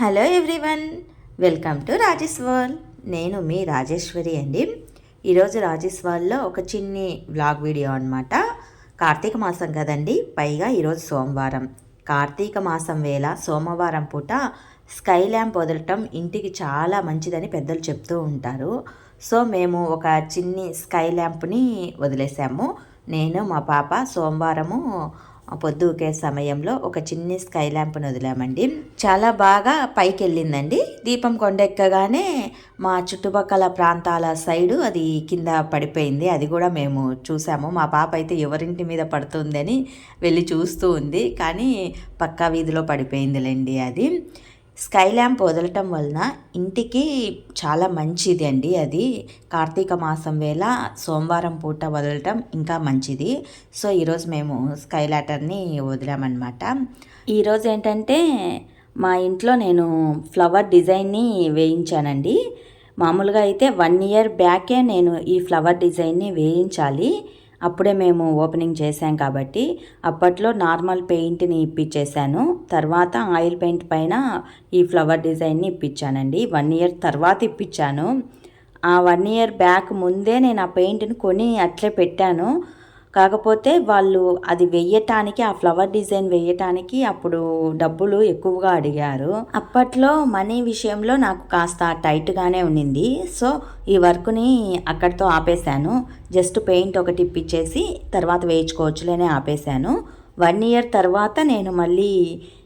Hello everyone welcome to Rajesh World నేను మీ రాజేశ్వరి అండి. ఈరోజు రాజేష్ వరల్డ్లో ఒక చిన్ని వ్లాగ్ వీడియో అనమాట కార్తీక మాసం కదండి. పైగా ఈరోజు సోమవారం. కార్తీక మాసం వేళ సోమవారం పూట స్కై ల్యాంప్ వదలటం ఇంటికి చాలా మంచిదని పెద్దలు చెప్తూ ఉంటారు. సో మేము ఒక చిన్ని స్కై ల్యాంప్ని వదిలేసాము. నేను మా పాప సోమవారము పొద్దుకే సమయంలో ఒక చిన్ని స్కై ల్యాంప్ను వదిలామండి. చాలా బాగా పైకి వెళ్ళిందండి దీపం కొండెక్కగానే మా చుట్టుపక్కల ప్రాంతాల సైడు అది కింద పడిపోయింది. అది కూడా మేము చూసాము. మా పాప అయితే ఎవరింటి మీద పడుతుందని వెళ్ళి చూస్తూ ఉంది. కానీ పక్కా వీధిలో పడిపోయిందిలేండి అది. స్కై ల్యాంప్ వదలటం వలన ఇంటికి చాలా మంచిది అండి అది. కార్తీక మాసం వేళ సోమవారం పూట వదలటం ఇంకా మంచిది. సో ఈరోజు మేము స్కై ల్యాటర్ని వదిలామన్నమాట. ఈరోజు ఏంటంటే మా ఇంట్లో నేను ఫ్లవర్ డిజైన్ని వేయించానండి. మామూలుగా అయితే వన్ ఇయర్ బ్యాకే నేను ఈ ఫ్లవర్ డిజైన్ని వేయించాలి. అప్పుడే మేము ఓపెనింగ్ చేసాం కాబట్టి అప్పట్లో నార్మల్ పెయింట్ని ఇప్పించేశాను తర్వాత ఆయిల్ పెయింట్ పైన ఈ ఫ్లవర్ డిజైన్ని ఇప్పించానండి వన్ ఇయర్ తర్వాత ఇప్పించాను ఆ వన్ ఇయర్ బ్యాక్ ముందే నేను ఆ పెయింట్ని కొని అట్లే పెట్టాను. కాకపోతే వాళ్ళు అది వెయ్యటానికి ఆ ఫ్లవర్ డిజైన్ వేయటానికి అప్పుడు డబ్బులు ఎక్కువగా అడిగారు. అప్పట్లో మనీ విషయంలో నాకు కాస్త టైట్గానే ఉండింది సో ఈ వర్క్ని అక్కడితో ఆపేశాను. జస్ట్ పెయింట్ ఒకటి ఇప్పించేసి తర్వాత వేయించుకోవచ్చులేనే ఆపేశాను. వన్ ఇయర్ తర్వాత నేను మళ్ళీ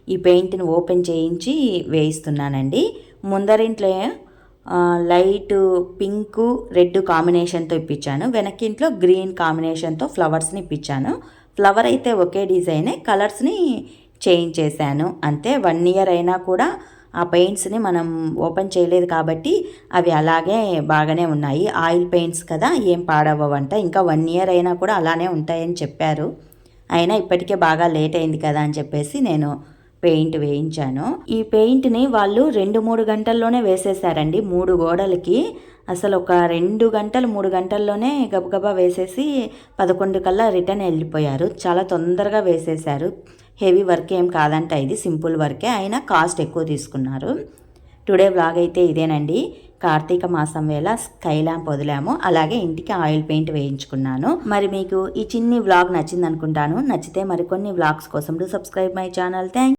ఈ పెయింట్ని ఓపెన్ చేయించి వేయిస్తున్నానండి. ముందరింట్లో లైట్ పింక్ రెడ్ కాంబినేషన్తో ఇప్పించాను వెనకింట్లో గ్రీన్ కాంబినేషన్తో ఫ్లవర్స్ని ఇప్పించాను ఫ్లవర్ అయితే ఒకే డిజైనే కలర్స్ని చేంజ్ చేశాను. అంతే వన్ ఇయర్ అయినా కూడా ఆ పెయింట్స్ని మనం ఓపెన్ చేయలేదు కాబట్టి అవి అలాగే బాగానే ఉన్నాయి. ఆయిల్ పెయింట్స్ కదా ఏం పాడవ్వంట ఇంకా వన్ ఇయర్ అయినా కూడా అలానే ఉంటాయని చెప్పారు. అయినా ఇప్పటికే బాగా లేట్ అయింది కదా అని చెప్పేసి నేను పెయింట్ వేయించాను. ఈ పెయింట్ని వాళ్ళు రెండు మూడు గంటల్లోనే వేసేసారండి. మూడు గోడలకి. అసలు ఒక రెండు గంటలు మూడు గంటల్లోనే గబగబా వేసేసి పదకొండు కల్లా రిటర్న్ వెళ్ళిపోయారు. చాలా తొందరగా వేసేసారు. హెవీ వర్క్ ఏం కాదంట ఇది. సింపుల్ వర్కే. అయినా కాస్ట్ ఎక్కువ తీసుకున్నారు. టుడే వ్లాగ్ అయితే ఇదేనండి. కార్తీక మాసం వేళ స్కై ల్యాంప్ వదిలాము. అలాగే ఇంటికి ఆయిల్ పెయింట్ వేయించుకున్నాను. మరి మీకు ఈ చిన్ని వ్లాగ్ నచ్చింది అనుకుంటాను నచ్చితే మరికొన్ని వ్లాగ్స్ కోసం సబ్స్క్రైబ్ మై ఛానల్. థ్యాంక్